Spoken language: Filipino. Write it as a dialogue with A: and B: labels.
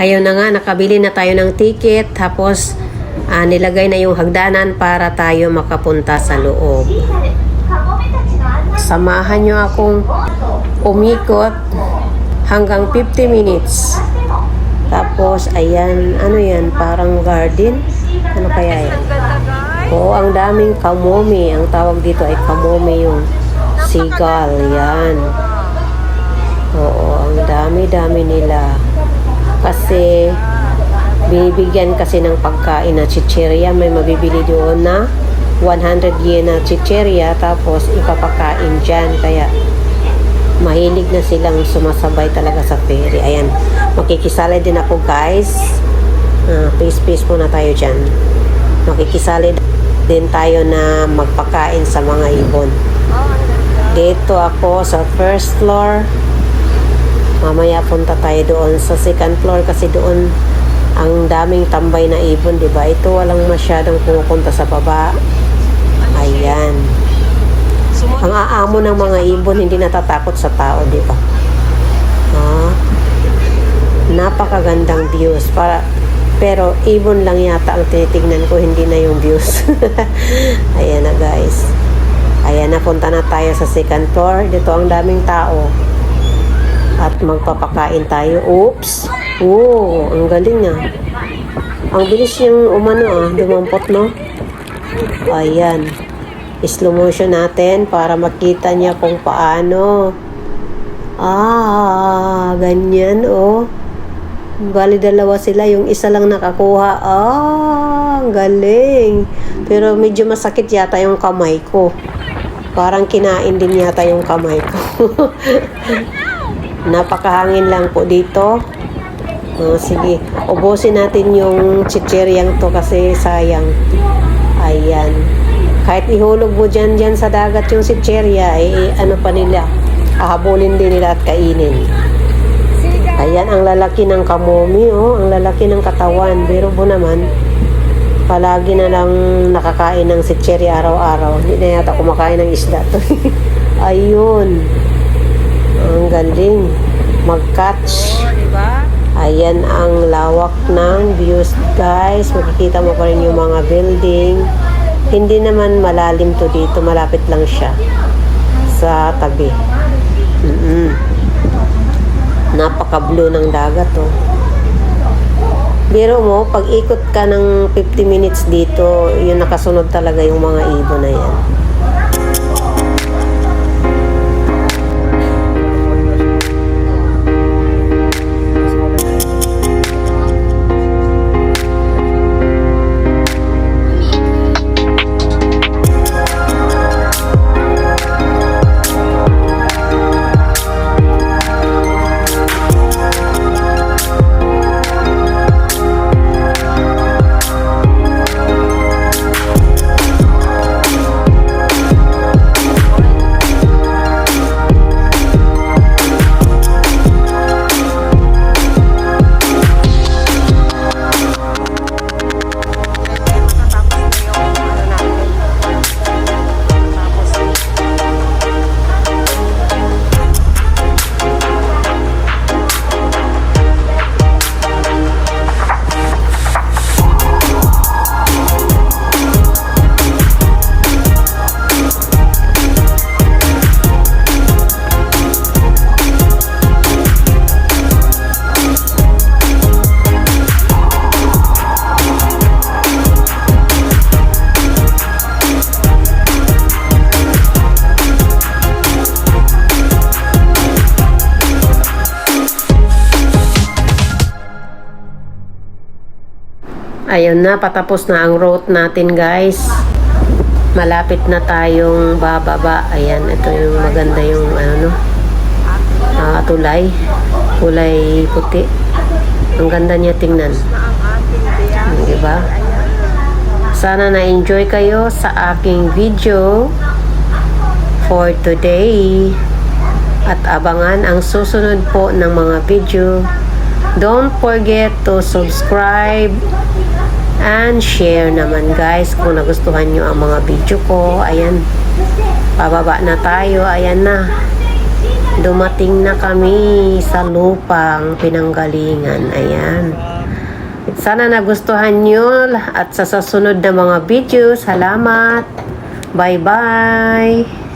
A: Ayun na nga, nakabili na tayo ng ticket. Tapos, ah, nilagay na yung hagdanan para tayo makapunta sa loob. Samahan nyo akong umikot hanggang 50 minutes. Tapos, ayan, ano yan, parang garden? Ano kaya yan? Oo, ang daming kamomi. Ang tawag dito ay kamomi yung seagull. Yan. Oo, ang dami-dami nila. Kasi, binibigyan kasi ng pagkain na chicheria. May mabibili doon na 100 yen na chicheria. Tapos, ipapakain dyan. Kaya, mahilig na silang sumasabay talaga sa ferry. Ayan, makikisali din ako guys. Ah, peace peace muna tayo dyan. Makikisali din tayo na magpakain sa mga ibon. Dito ako sa first floor. Mamaya punta tayo doon sa second floor kasi doon ang daming tambay na ibon, di ba? Ito walang masyadong pumupunta sa baba. Ayan. Ang aamo ng mga ibon hindi natatakot sa tao, di ba? Ah, napakagandang views. Para, pero ibon lang yata ang tinitignan ko, hindi na yung views. Ayan na guys. Ayan na, punta na tayo sa second floor. Dito ang daming tao. At magpapakain tayo. Oops! Oo, ang galing ah. Ang bilis yung umano ah, dumampot no? Ayan. Slow motion natin para makita niya kung paano. Ah, ganyan oh. Bali dalawa sila, yung isa lang nakakuha. Ah, ang galing. Pero medyo masakit yata yung kamay ko. Parang kinain din yata yung kamay ko. Napakahangin lang po dito. Oh, sige, ubusin natin yung chicheryang to kasi sayang. Ayan. Kahit ihulog mo dyan, dyan sa dagat yung chicherya, eh, ano pa nila, hahabulin din nila at kainin. Ayan, ang lalaki ng kamomi, oh. Ang lalaki ng katawan. Pero po naman, palagi na lang nakakain ng sitseri araw-araw. Hindi na yata kumakain ng isda to. Ayun. Ang galing. Mag-catch. Ayan ang lawak ng views, guys. Makikita mo pa rin yung mga building. Hindi naman malalim to dito. Malapit lang siya sa tabi. Mm-mm napaka-blue ng dagat oh. Biro mo, pag ikot ka ng 50 minutes dito, yun nakasunod talaga yung mga ibon na yan. Ayun na, patapos na ang route natin guys. Malapit na tayong bababa. Ayan, ito yung maganda yung ano no. ah, tulay. Kulay puti. Ang ganda niya tingnan. Di ba? Sana na-enjoy kayo sa aking video for today. At abangan ang susunod po ng mga video. Don't forget to subscribe and share naman guys kung nagustuhan nyo ang mga video ko. Ayan. Pababa na tayo. Ayan na. dumating na kami sa lupang pinanggalingan. Ayan. Sana nagustuhan nyo at sa susunod na mga video. Salamat. Bye-bye.